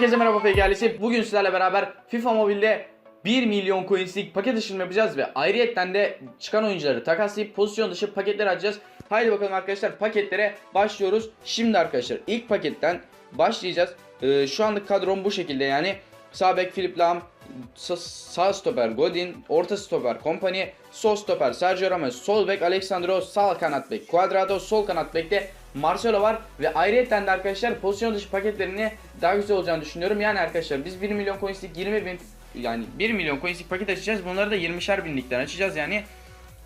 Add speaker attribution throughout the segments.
Speaker 1: Herkese merhaba PGL'si. Bugün sizlerle beraber FIFA Mobile'de 1 milyon coinslik paket işlemi yapacağız ve ayrıyetten de çıkan oyuncuları takaslayıp pozisyon dışı paketler açacağız. Haydi bakalım arkadaşlar paketlere başlıyoruz. Şimdi arkadaşlar ilk paketten başlayacağız. Ee, şu anlık kadrom bu şekilde yani. Sağ bek Philip Lahm, sağ stoper Godin, orta stoper Company, sol stoper Sergio Ramos, sol bek Alexandro, sağ kanat bek Cuadrado, sol kanat bekte Marcelo var ve ayrıyetten de arkadaşlar pozisyon dışı paketlerini daha güzel olacağını düşünüyorum. Yani arkadaşlar biz 1 milyon coinslik 20 bin yani 1 milyon coinslik paket açacağız. Bunları da 20'şer binlikten açacağız yani.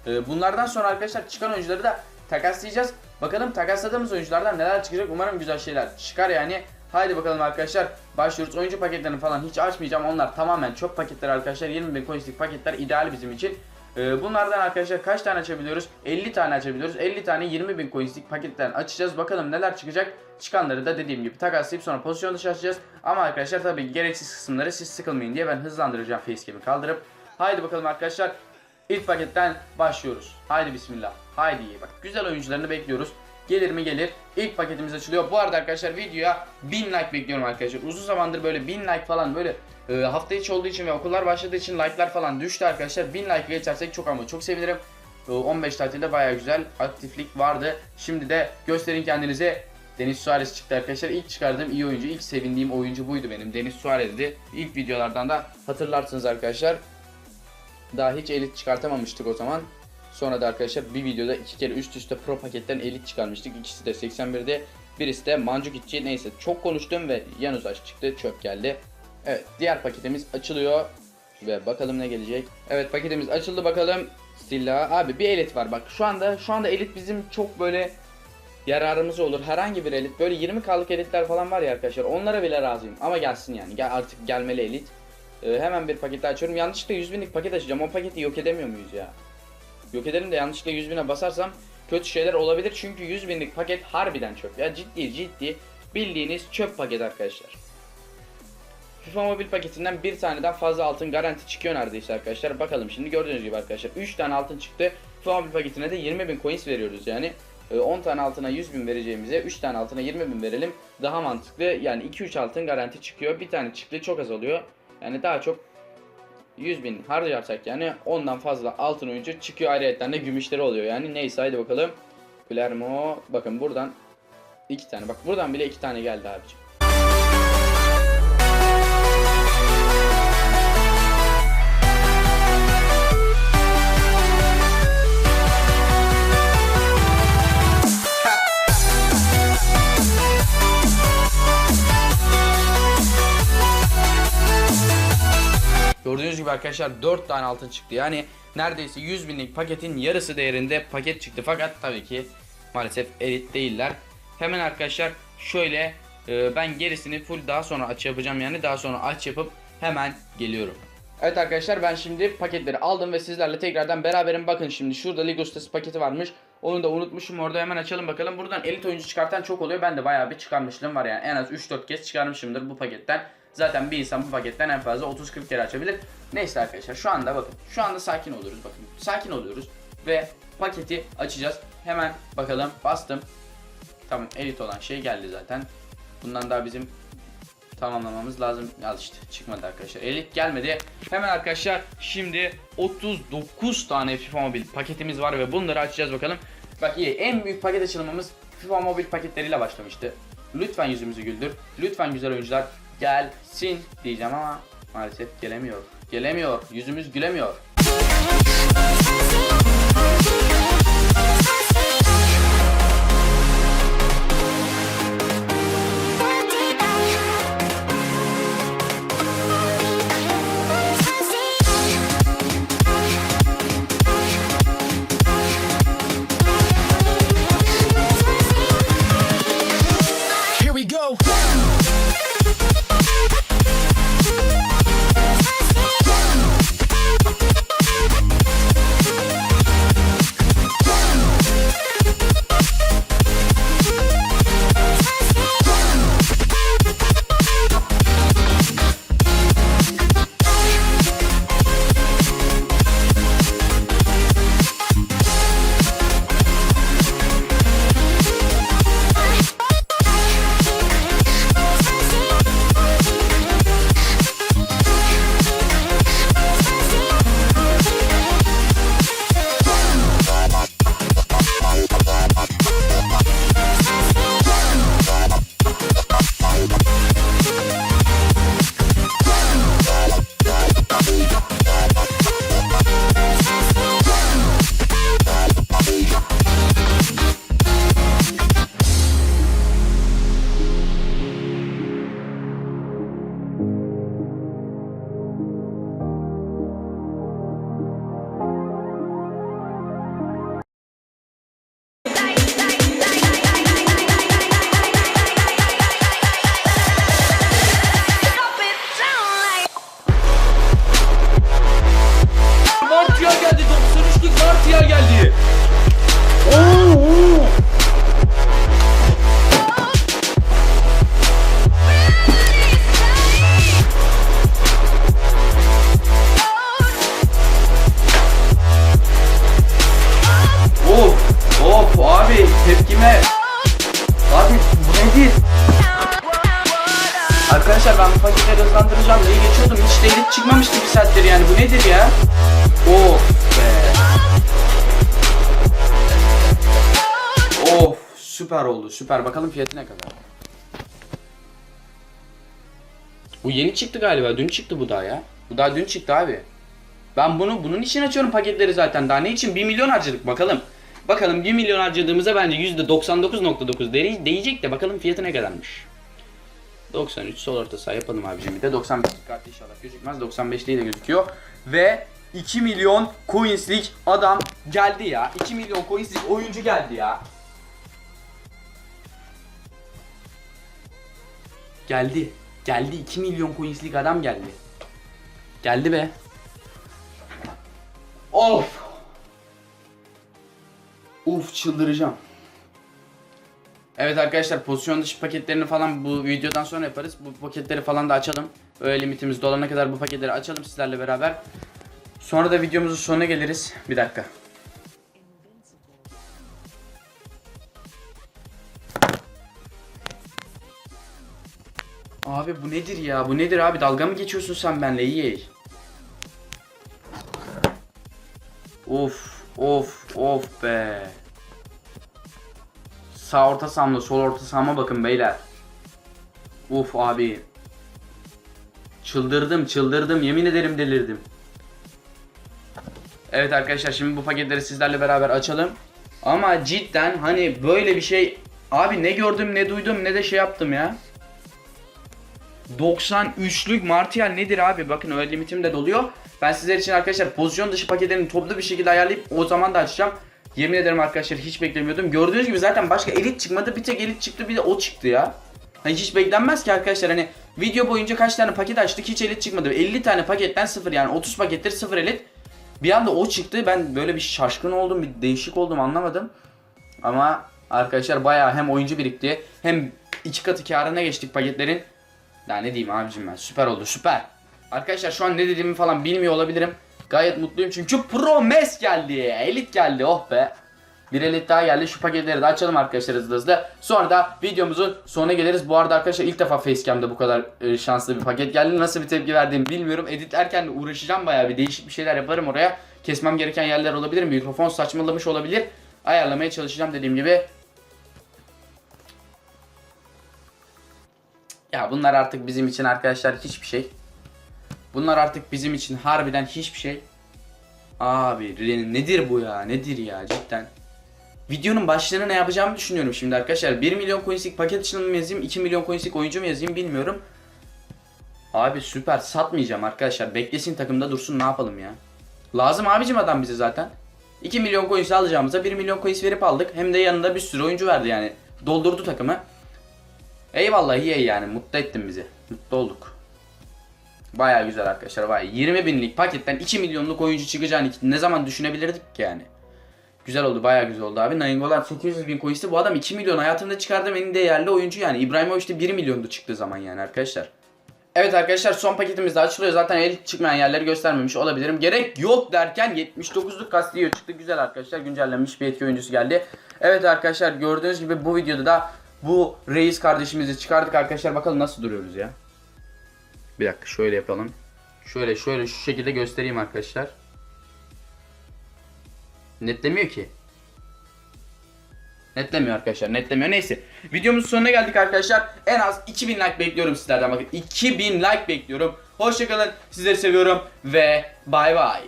Speaker 1: Ee, bunlardan sonra arkadaşlar çıkan oyuncuları da takaslayacağız. Bakalım takasladığımız oyunculardan neler çıkacak. Umarım güzel şeyler çıkar yani. Haydi bakalım arkadaşlar başlıyoruz. Oyuncu paketlerini falan hiç açmayacağım. Onlar tamamen çöp paketler arkadaşlar. 20 bin coinslik paketler ideal bizim için. Ee, bunlardan arkadaşlar kaç tane açabiliyoruz? 50 tane açabiliyoruz. 50 tane 20 bin coinslik paketten açacağız. Bakalım neler çıkacak. Çıkanları da dediğim gibi takaslayıp sonra pozisyon dışı açacağız. Ama arkadaşlar tabii gereksiz kısımları siz sıkılmayın diye ben hızlandıracağım facecam'i kaldırıp. Haydi bakalım arkadaşlar. İlk paketten başlıyoruz. Haydi bismillah. Haydi iyi bak. Güzel oyuncularını bekliyoruz. Gelir mi gelir. İlk paketimiz açılıyor. Bu arada arkadaşlar videoya 1000 like bekliyorum arkadaşlar. Uzun zamandır böyle 1000 like falan böyle e, hafta içi olduğu için ve okullar başladığı için like'lar falan düştü arkadaşlar. 1000 like geçersek çok ama çok sevinirim. E, 15 tatilde baya güzel aktiflik vardı. Şimdi de gösterin kendinize. Deniz Suarez çıktı arkadaşlar. İlk çıkardığım iyi oyuncu, ilk sevindiğim oyuncu buydu benim. Deniz Suarez'di. İlk videolardan da hatırlarsınız arkadaşlar. Daha hiç elit çıkartamamıştık o zaman. Sonra da arkadaşlar bir videoda iki kere üst üste pro paketten elit çıkarmıştık. İkisi de 81'de. Birisi de Mandzukic. Neyse çok konuştum ve Yanuzaş çıktı. Çöp geldi. Evet diğer paketimiz açılıyor. Ve bakalım ne gelecek. Evet paketimiz açıldı bakalım. Silla. Abi bir elit var bak şu anda şu anda elit bizim çok böyle yararımız olur. Herhangi bir elit böyle 20k'lık elitler falan var ya arkadaşlar onlara bile razıyım. Ama gelsin yani gel artık gelmeli elit. Ee, hemen bir paket daha açıyorum. Yanlışlıkla 100 binlik paket açacağım. O paketi yok edemiyor muyuz ya? Yok edelim de yanlışlıkla 100 bine basarsam kötü şeyler olabilir. Çünkü 100 binlik paket harbiden çöp. Ya ciddi ciddi bildiğiniz çöp paket arkadaşlar. FIFA mobil paketinden bir taneden fazla altın garanti çıkıyor neredeyse arkadaşlar. Bakalım şimdi gördüğünüz gibi arkadaşlar 3 tane altın çıktı. FIFA mobil paketine de 20 bin coins veriyoruz yani. Ee, 10 tane altına 100 bin vereceğimize 3 tane altına 20 bin verelim. Daha mantıklı yani 2-3 altın garanti çıkıyor. Bir tane çıktı çok az oluyor. Yani daha çok 100 bin harcarsak yani ondan fazla altın oyuncu çıkıyor ayrıyetten de gümüşleri oluyor yani neyse haydi bakalım. Palermo bakın buradan iki tane bak buradan bile iki tane geldi abicim. Gördüğünüz gibi arkadaşlar 4 tane altın çıktı. Yani neredeyse 100 binlik paketin yarısı değerinde paket çıktı. Fakat tabii ki maalesef elit değiller. Hemen arkadaşlar şöyle e, ben gerisini full daha sonra aç yapacağım yani daha sonra aç yapıp hemen geliyorum. Evet arkadaşlar ben şimdi paketleri aldım ve sizlerle tekrardan beraberim. Bakın şimdi şurada Lego Stars paketi varmış. Onu da unutmuşum orada hemen açalım bakalım. Buradan elit oyuncu çıkartan çok oluyor. Ben de bayağı bir çıkarmışlığım var yani. En az 3-4 kez çıkarmışımdır bu paketten. Zaten bir insan bu paketten en fazla 30-40 kere açabilir. Neyse arkadaşlar şu anda bakın. Şu anda sakin oluyoruz bakın. Sakin oluyoruz ve paketi açacağız. Hemen bakalım bastım. Tamam elit olan şey geldi zaten. Bundan daha bizim tamamlamamız lazım. Al işte çıkmadı arkadaşlar. Elit gelmedi. Hemen arkadaşlar şimdi 39 tane FIFA Mobil paketimiz var ve bunları açacağız bakalım. Bak iyi en büyük paket açılımımız FIFA Mobil paketleriyle başlamıştı. Lütfen yüzümüzü güldür. Lütfen güzel oyuncular gelsin diyeceğim ama maalesef gelemiyor. Gelemiyor. Yüzümüz gülemiyor.
Speaker 2: tepkime. Abi bu nedir?
Speaker 1: Arkadaşlar ben bu paketleri hızlandıracağım diye geçiyordum. Hiç de çıkmamıştı bir saattir yani. Bu nedir ya? Oh be. Oh süper oldu süper. Bakalım fiyatı ne kadar. Bu yeni çıktı galiba. Dün çıktı bu daha ya. Bu daha dün çıktı abi. Ben bunu bunun için açıyorum paketleri zaten. Daha ne için? 1 milyon harcadık bakalım. Bakalım 1 milyon harcadığımızda bence %99.9 değeri değecek de bakalım fiyatı ne kadarmış. 93 sol orta saha yapalım abicim bir de. 95 kartı inşallah. Gözükmez. 95 değil de gözüküyor. Ve 2 milyon coinslik adam geldi ya. 2 milyon coinslik oyuncu geldi ya. Geldi. Geldi. 2 milyon coinslik adam geldi. Geldi be. Of Uf çıldıracağım Evet arkadaşlar pozisyon dışı paketlerini falan bu videodan sonra yaparız. Bu paketleri falan da açalım. Öyle limitimiz dolana kadar bu paketleri açalım sizlerle beraber. Sonra da videomuzun sonuna geliriz. Bir dakika. Abi bu nedir ya? Bu nedir abi? Dalga mı geçiyorsun sen benimle? İyi. Of, of, of be. Sağ orta sahamla sol orta sahama bakın beyler. Uf abi. Çıldırdım çıldırdım yemin ederim delirdim. Evet arkadaşlar şimdi bu paketleri sizlerle beraber açalım. Ama cidden hani böyle bir şey abi ne gördüm ne duydum ne de şey yaptım ya. 93'lük Martial nedir abi? Bakın öyle limitim de doluyor. Ben sizler için arkadaşlar pozisyon dışı paketlerini toplu bir şekilde ayarlayıp o zaman da açacağım. Yemin ederim arkadaşlar hiç beklemiyordum. Gördüğünüz gibi zaten başka elit çıkmadı. Bir tek elit çıktı bir de o çıktı ya. Hani hiç beklenmez ki arkadaşlar hani video boyunca kaç tane paket açtık hiç elit çıkmadı. 50 tane paketten sıfır yani 30 pakettir sıfır elit. Bir anda o çıktı ben böyle bir şaşkın oldum bir değişik oldum anlamadım. Ama arkadaşlar bayağı hem oyuncu birikti hem iki katı karına geçtik paketlerin. Daha ne diyeyim abicim ben süper oldu süper. Arkadaşlar şu an ne dediğimi falan bilmiyor olabilirim. Gayet mutluyum çünkü Pro Mes geldi. Elit geldi oh be. Bir elit daha geldi. Şu paketleri de açalım arkadaşlar hızlı hızlı. Sonra da videomuzun sonuna geliriz. Bu arada arkadaşlar ilk defa Facecam'da bu kadar e, şanslı bir paket geldi. Nasıl bir tepki verdiğimi bilmiyorum. Editlerken de uğraşacağım bayağı bir değişik bir şeyler yaparım oraya. Kesmem gereken yerler olabilir. Mikrofon saçmalamış olabilir. Ayarlamaya çalışacağım dediğim gibi. Ya bunlar artık bizim için arkadaşlar hiçbir şey. Bunlar artık bizim için harbiden hiçbir şey. Abi nedir bu ya? Nedir ya cidden? Videonun başlığını ne yapacağımı düşünüyorum şimdi arkadaşlar. 1 milyon coinslik paket için mi yazayım? 2 milyon coinslik oyuncu mu yazayım bilmiyorum. Abi süper satmayacağım arkadaşlar. Beklesin takımda dursun ne yapalım ya. Lazım abicim adam bize zaten. 2 milyon coins alacağımıza 1 milyon coins verip aldık. Hem de yanında bir sürü oyuncu verdi yani. Doldurdu takımı. Eyvallah iyi yani mutlu ettin bizi. Mutlu olduk. Baya güzel arkadaşlar baya 20 binlik paketten 2 milyonluk oyuncu çıkacağını ne zaman düşünebilirdik ki yani. Güzel oldu baya güzel oldu abi. Nainggolan 800 bin coins'ti bu adam 2 milyon hayatımda çıkardığım en değerli oyuncu yani. İbrahimovic de 1 milyondu çıktığı zaman yani arkadaşlar. Evet arkadaşlar son paketimiz de açılıyor. Zaten el çıkmayan yerleri göstermemiş olabilirim. Gerek yok derken 79'luk Castillo çıktı. Güzel arkadaşlar güncellenmiş bir etki oyuncusu geldi. Evet arkadaşlar gördüğünüz gibi bu videoda da bu reis kardeşimizi çıkardık arkadaşlar. Bakalım nasıl duruyoruz ya. Bir dakika şöyle yapalım. Şöyle şöyle şu şekilde göstereyim arkadaşlar. Netlemiyor ki. Netlemiyor arkadaşlar netlemiyor neyse. Videomuzun sonuna geldik arkadaşlar. En az 2000 like bekliyorum sizlerden bakın. 2000 like bekliyorum. Hoşçakalın sizleri seviyorum ve bay bay.